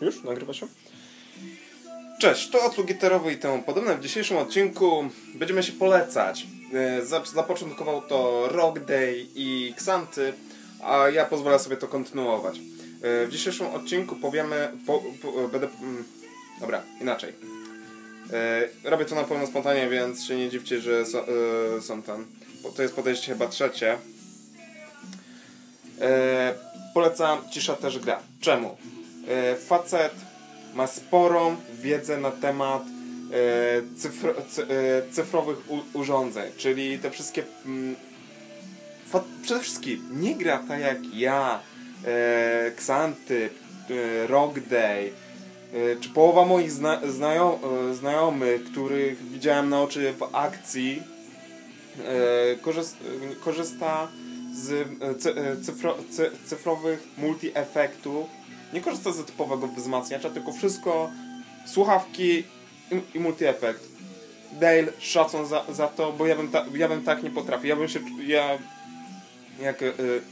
Już? Nagrywa się? Cześć, to odsług gitarowy i temu podobne. W dzisiejszym odcinku będziemy się polecać. E, zapoczątkował to Rock Day i Xanty, a ja pozwolę sobie to kontynuować. E, w dzisiejszym odcinku powiemy... Po, po, będę... Mm, dobra, inaczej. E, robię to na pełno spontanie, więc się nie dziwcie, że so, są tam... To jest podejście chyba trzecie. Polecam Cisza też gra. Czemu? Facet ma sporą wiedzę na temat e, e, cyfrowych urządzeń, czyli te wszystkie mm, przede wszystkim nie gra tak jak ja, e, Xanty, e, Rock Day, czy połowa moich zna, znajom, znajomych, których widziałem na oczy w akcji, korzysta z cyfro, cyfrowych multi-efektów nie korzysta z typowego wzmacniacza, tylko wszystko słuchawki i, i multi-efekt. Dale, szacun za, za to, bo ja bym, ta, ja bym tak nie potrafił. Ja bym się, ja jak, y,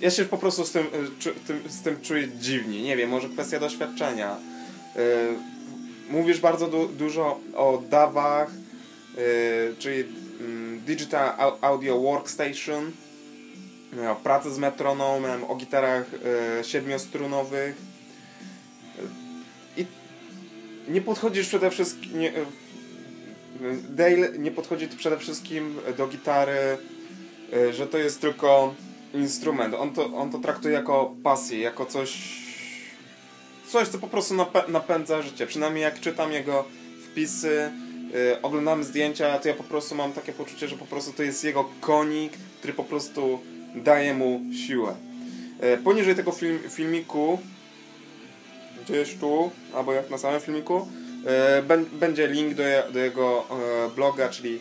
ja się po prostu z tym, y, tym, z tym czuję dziwnie. Nie wiem, może kwestia doświadczenia. Y, mówisz bardzo du dużo o DAWach, y, czyli mm, Digital Audio Workstation, o pracy z metronomem, o gitarach y, siedmiostrunowych. Nie podchodzisz przede wszystkim. Nie, Dale nie podchodzi przede wszystkim do gitary, y, że to jest tylko instrument. On to, on to traktuje jako pasję, jako coś, coś co po prostu napędza życie. Przynajmniej jak czytam jego wpisy, yy, oglądam zdjęcia, to ja po prostu mam takie poczucie, że po prostu to jest jego konik, który po prostu daje mu siłę. Poniżej tego film, filmiku, gdzieś tu, albo jak na samym filmiku, yy, będzie link do, do jego bloga, czyli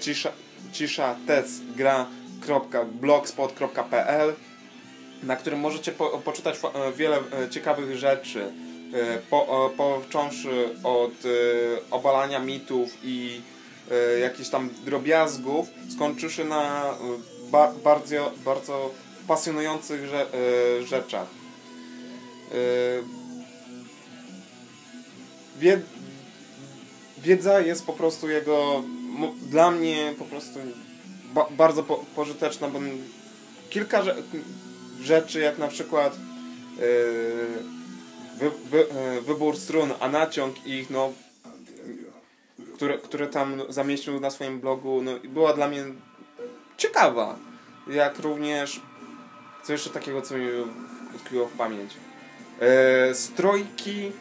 cisza, cisza gra blogspot.pl na którym możecie po, poczytać e, wiele e, ciekawych rzeczy, e, po, począwszy od obalania mitów i jakichś tam drobiazgów, skończywszy na ba, bardzo, bardzo pasjonujących rzeczach. Wiedza jest po prostu jego, dla mnie po prostu ba bardzo po pożyteczna, bo kilka rzeczy, jak na przykład yy, wy wy yy, wybór strun, a naciąg ich, no, które, które tam zamieścił na swoim blogu, no, była dla mnie ciekawa. Jak również, co jeszcze takiego, co mi utkwiło w pamięć. Yy, strojki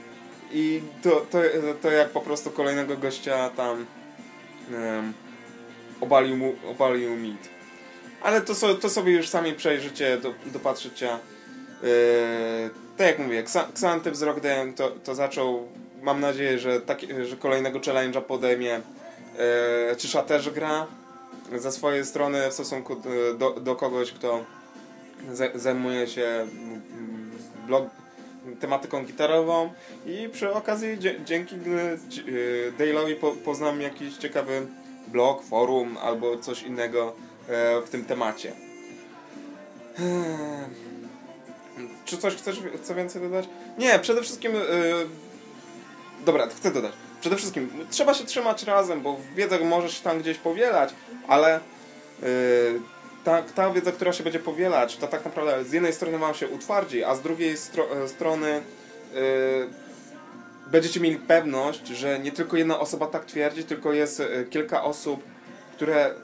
i to, to, to jak po prostu kolejnego gościa tam obalił, mu, obalił mit. Ale to, so, to sobie już sami przejrzycie, do, dopatrzycie. Yy, tak jak mówię, Xantyp z Rockdayem to, to zaczął, mam nadzieję, że, taki, że kolejnego challenge'a podejmie. Yy, też gra ze swojej strony w stosunku do, do kogoś, kto zajmuje się blog, tematyką gitarową i przy okazji dzięki yy, Dale'owi po, poznam jakiś ciekawy blog, forum albo coś innego e, w tym temacie. Eee, czy coś chcesz co więcej dodać? Nie, przede wszystkim. Yy, dobra, chcę dodać. Przede wszystkim trzeba się trzymać razem, bo wiedza może się tam gdzieś powielać, ale yy, ta, ta wiedza, która się będzie powielać, to tak naprawdę z jednej strony Wam się utwardzi, a z drugiej stro strony yy, będziecie mieli pewność, że nie tylko jedna osoba tak twierdzi, tylko jest e, kilka osób, które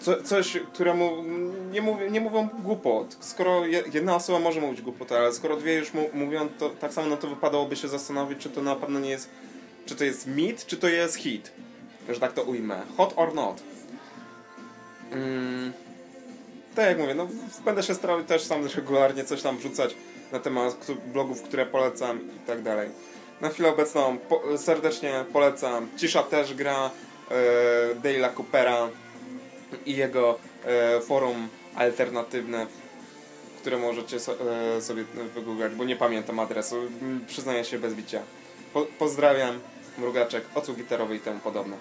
co, coś, któremu nie, mów, nie mówią głupot. Skoro jedna osoba może mówić głupot, ale skoro dwie już mówią, to tak samo no to wypadałoby się zastanowić, czy to na pewno nie jest, czy to jest mit, czy to jest hit. Że tak to ujmę. Hot or not. Mm. Tak jak mówię, no będę się starał też sam regularnie coś tam wrzucać na temat blogów, które polecam i tak dalej. Na chwilę obecną po, serdecznie polecam. Cisza też gra e, Dale'a Coopera i jego e, forum alternatywne, które możecie so, e, sobie wygooglać, bo nie pamiętam adresu. Przyznaję się bez bicia. Po, pozdrawiam, Mrugaczek, ocu gitarowy i temu podobne.